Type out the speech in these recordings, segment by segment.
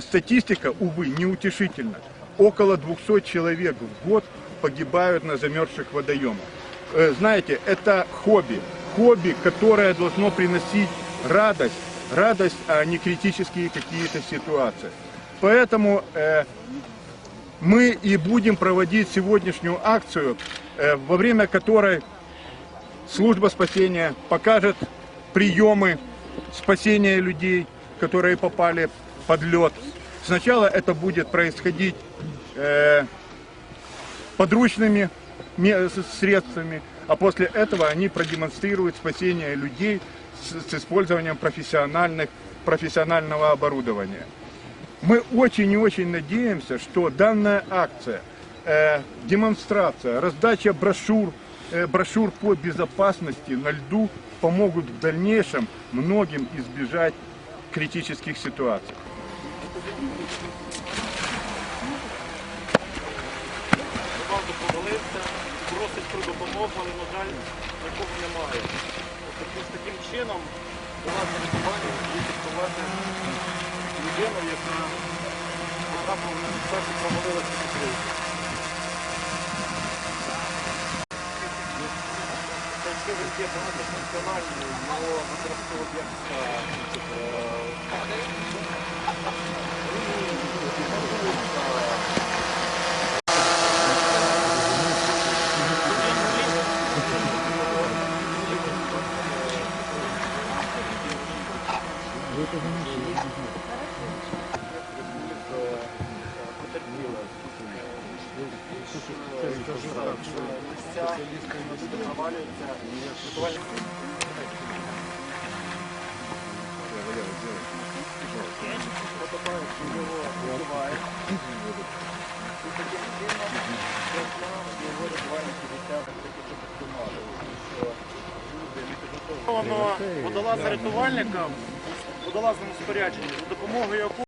статистика, увы, неутешительна. Около 200 человек в год погибают на замерзших водоемах. Э, знаете, это хобби. Хобби, которое должно приносить радость, радость, а не критические какие-то ситуации. Поэтому э, мы и будем проводить сегодняшнюю акцию, э, во время которой служба спасения покажет приемы спасения людей, которые попали под лед. Сначала это будет происходить э, подручными средствами, а после этого они продемонстрируют спасение людей с, с использованием профессиональных, профессионального оборудования. Мы очень и очень надеемся, что данная акция, э, демонстрация, раздача брошюр, э, брошюр по безопасности на льду помогут в дальнейшем многим избежать критических ситуаций. Рибалка повалився, просить про допомогу, але, на жаль, нікого немає. Тобто таким чином лікування буде підсувати людина, яка вона на першу повалилася на є багатофункціональні, його використовують як Провалюється. Рятувальник Воно водолаза рятувальника в водолазному спорядженні, за допомогою якого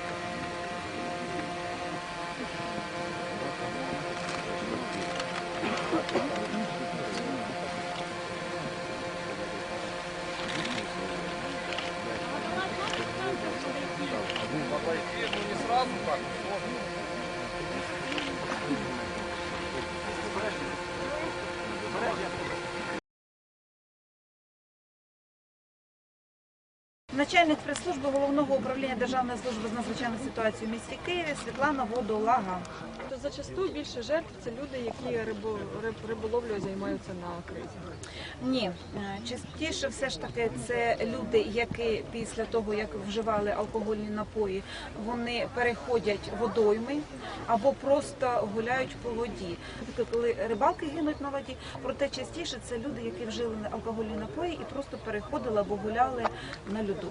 Начальник прес-служби головного управління Державної служби з надзвичайних ситуацій у місті Києві Світлана Водолага. То зачасту більше жертв це люди, які рибо, риб, риболовлею займаються на кризі. Ні, е, частіше все ж таки це люди, які після того як вживали алкогольні напої, вони переходять водойми або просто гуляють по воді. Тобто, коли рибалки гинуть на воді, проте частіше це люди, які вжили алкогольні напої і просто переходили або гуляли на льоду.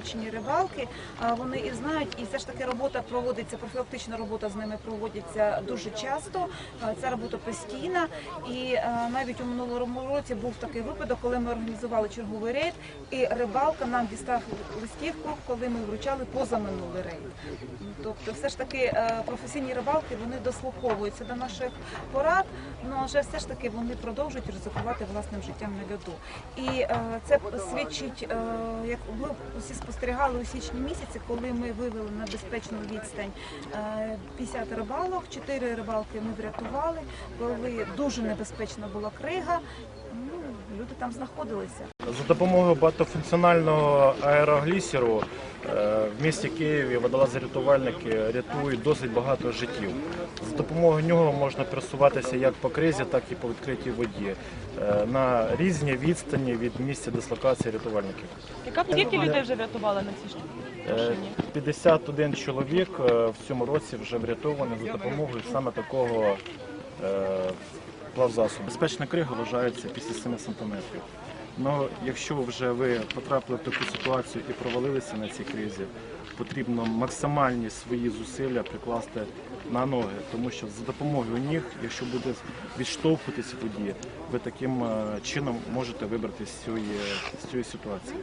Учні рибалки, вони і знають, і все ж таки робота проводиться, профілактична робота з ними проводиться дуже часто. Ця робота постійна. І навіть у минулому році був такий випадок, коли ми організували черговий рейд, і рибалка нам дістав листівку, коли ми вручали позаминулий рейд. Тобто, все ж таки професійні рибалки вони дослуховуються до наших порад, ну але все ж таки вони продовжують ризикувати власним життям на льоду. І це свідчить, як ви усі спостерігали у січні місяці, коли ми вивели на безпечну відстань е, 50 рибалок, 4 рибалки ми врятували, коли дуже небезпечна була крига. Ну, люди там знаходилися. За допомогою багатофункціонального аероглісеру е, в місті Києві водолази-рятувальники рятують досить багато життів. За допомогою нього можна пересуватися як по кризі, так і по відкритій воді е, на різні відстані від місця дислокації рятувальників. Яка скільки людей вже врятували на цій Е, машині? 51 чоловік в цьому році вже врятовані за допомогою саме такого плавзасобу. Безпечна крига вважається після 7 сантиметрів. Ну, якщо вже ви потрапили в таку ситуацію і провалилися на цій кризі, потрібно максимальні свої зусилля прикласти на ноги, тому що за допомогою ніг, якщо буде відштовхуватися воді, ви таким е, чином можете вибратися з цієї, ситуації.